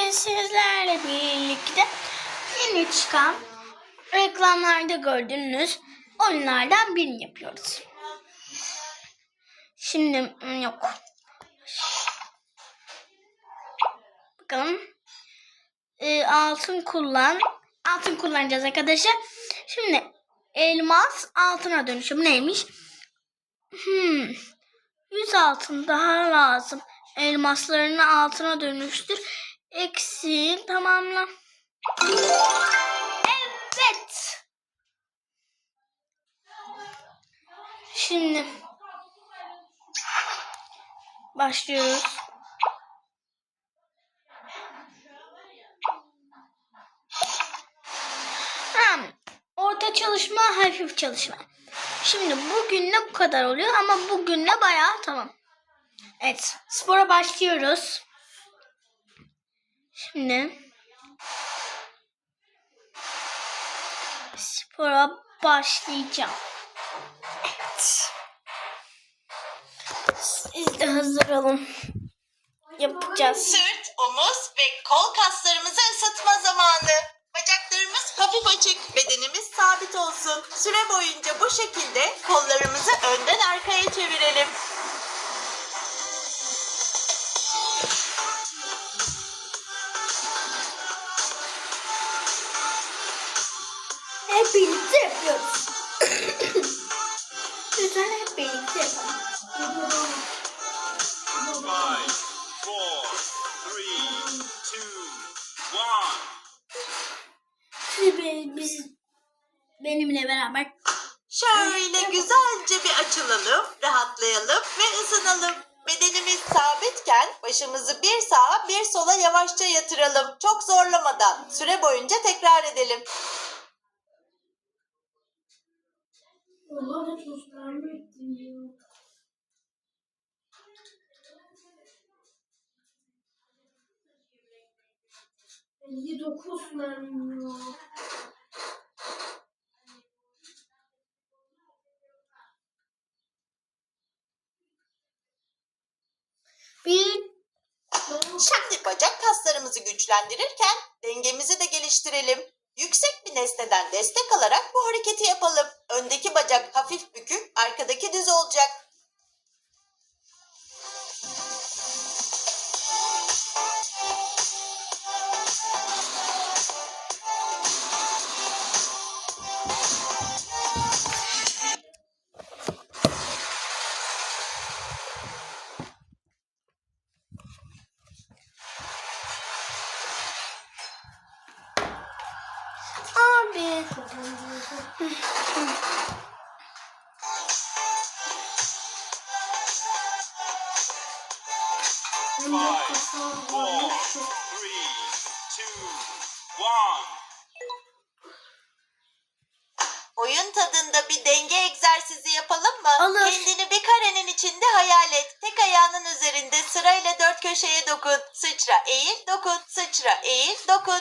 Bugün sizlerle birlikte yeni çıkan reklamlarda gördüğünüz oyunlardan birini yapıyoruz. Şimdi hmm, yok. Bakalım. Ee, altın kullan. Altın kullanacağız arkadaşlar. Şimdi elmas altına dönüşüm neymiş? Hmm. 100 altın daha lazım. Elmaslarını altına dönüştür. Eksiği tamamla. Evet. Şimdi başlıyoruz. Tamam. Orta çalışma, hafif çalışma. Şimdi bugünle bu kadar oluyor ama bugünle bayağı tamam. Evet, spora başlıyoruz. Şimdi spora başlayacağım. Evet. Siz de hazır olun. Yapacağız. Sırt, omuz ve kol kaslarımızı ısıtma zamanı. Bacaklarımız hafif açık, bedenimiz sabit olsun. Süre boyunca bu şekilde kollarımızı önden arkaya çevirelim. Hep birlikte yapıyoruz. Lütfen hep birlikte yapalım. Five, four, three, two, one. Siz be- biz benimle beraber Şöyle güzelce bir açılalım, rahatlayalım ve ısınalım. Bedenimiz sabitken başımızı bir sağa bir sola yavaşça yatıralım. Çok zorlamadan süre boyunca tekrar edelim. Dokuz mermi bir Şimdi bacak kaslarımızı güçlendirirken dengemizi de geliştirelim. Yüksek bir nesneden destek alarak bu hareketi yapalım. Öndeki bacak hafif bükük, arkadaki düz olacak. Five, four, three, two, one. Oyun tadında bir denge egzersizi yapalım mı? Olur. Kendini bir karenin içinde hayal et. Tek ayağının üzerinde sırayla dört köşeye dokun. Sıçra, eğil, dokun. Sıçra, eğil, dokun.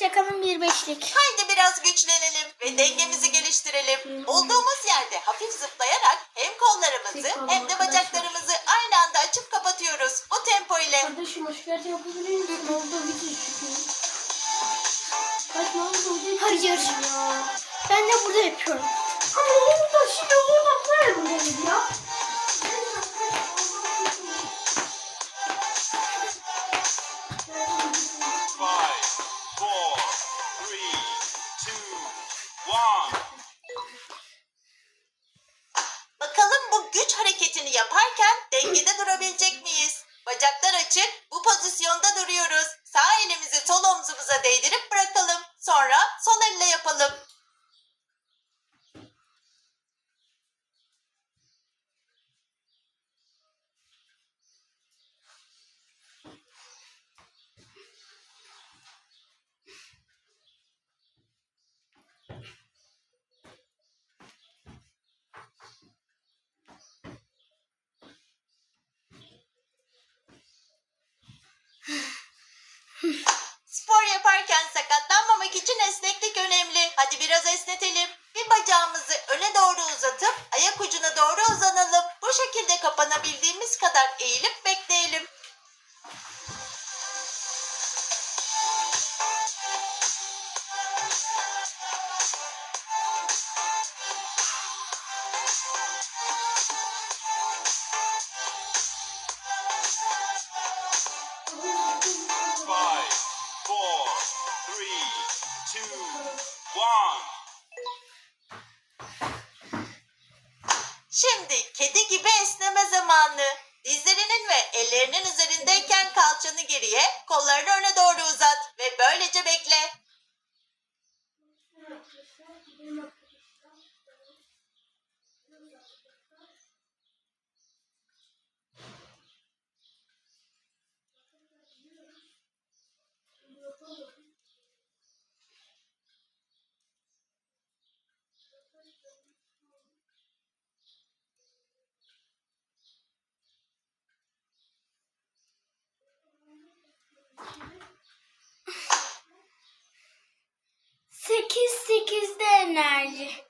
Çakalım bir beşlik. Haydi biraz güçlenelim ve dengemizi geliştirelim. Olduğumuz yerde hafif zıplayarak hem kollarımızı hem de bacaklarımızı aynı anda açıp kapatıyoruz. Bu tempo ile. Kardeşim hoş geldin yapabilir misin? Oldu video çıkıyor. Kaç ne oldu? Hayır. Ben de burada yapıyorum. Ama orada şimdi orada koyalım ya. Açık, bu pozisyonda duruyoruz. Sağ elimizi sol omzumuza değdirip bırakalım. Sonra sol elle yapalım. Esnetelim. Bir bacağımızı öne doğru uzatıp ayak ucuna doğru uzanalım. Bu şekilde kapanabildiğimiz kadar eğilip bekleyelim. Five, four, three, two, one. Şimdi kedi gibi esneme zamanı. Dizlerinin ve ellerinin üzerindeyken kalçanı geriye, kollarını öne doğru uzat Bernard.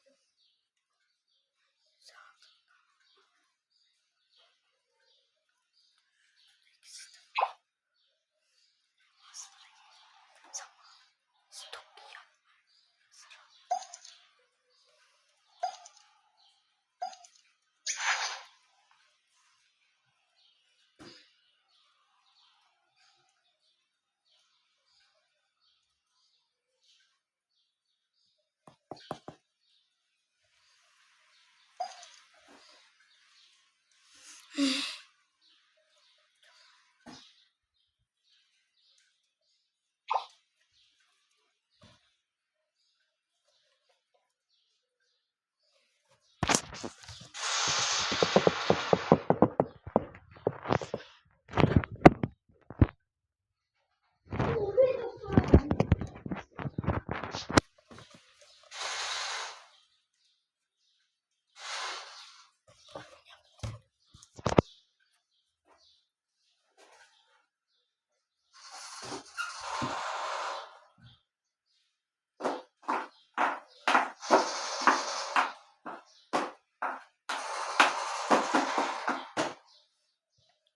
Mm-hmm.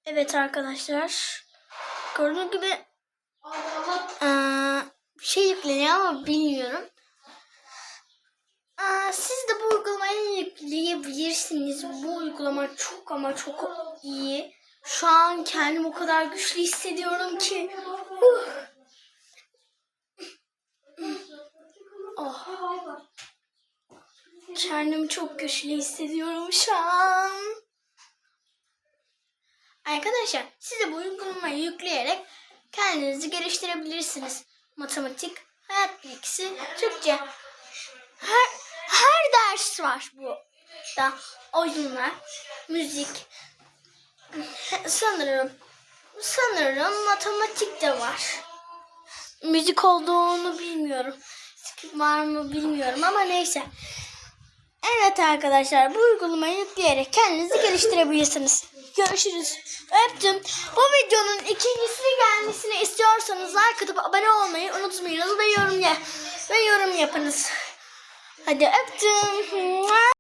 Evet arkadaşlar. Gördüğünüz gibi bir şey yükleniyor ama bilmiyorum. Siz de bu uygulamayı yükleyebilirsiniz. Bu uygulama çok ama çok iyi. Şu an kendimi o kadar güçlü hissediyorum ki. Huh. Oh. Kendimi çok güçlü hissediyorum şu an. Arkadaşlar siz de bu uygulamayı yükleyerek kendinizi geliştirebilirsiniz. Matematik, hayat bilgisi, Türkçe. Her, her ders var bu da. Oyunlar, müzik. Sanırım sanırım matematik de var. Müzik olduğunu bilmiyorum. Var mı bilmiyorum ama neyse. Evet arkadaşlar bu uygulamayı yükleyerek kendinizi geliştirebilirsiniz. Görüşürüz. Öptüm. Bu videonun ikincisi gelmesini istiyorsanız like atıp abone olmayı unutmayınız ve yorum ya ve yorum yapınız. Hadi öptüm.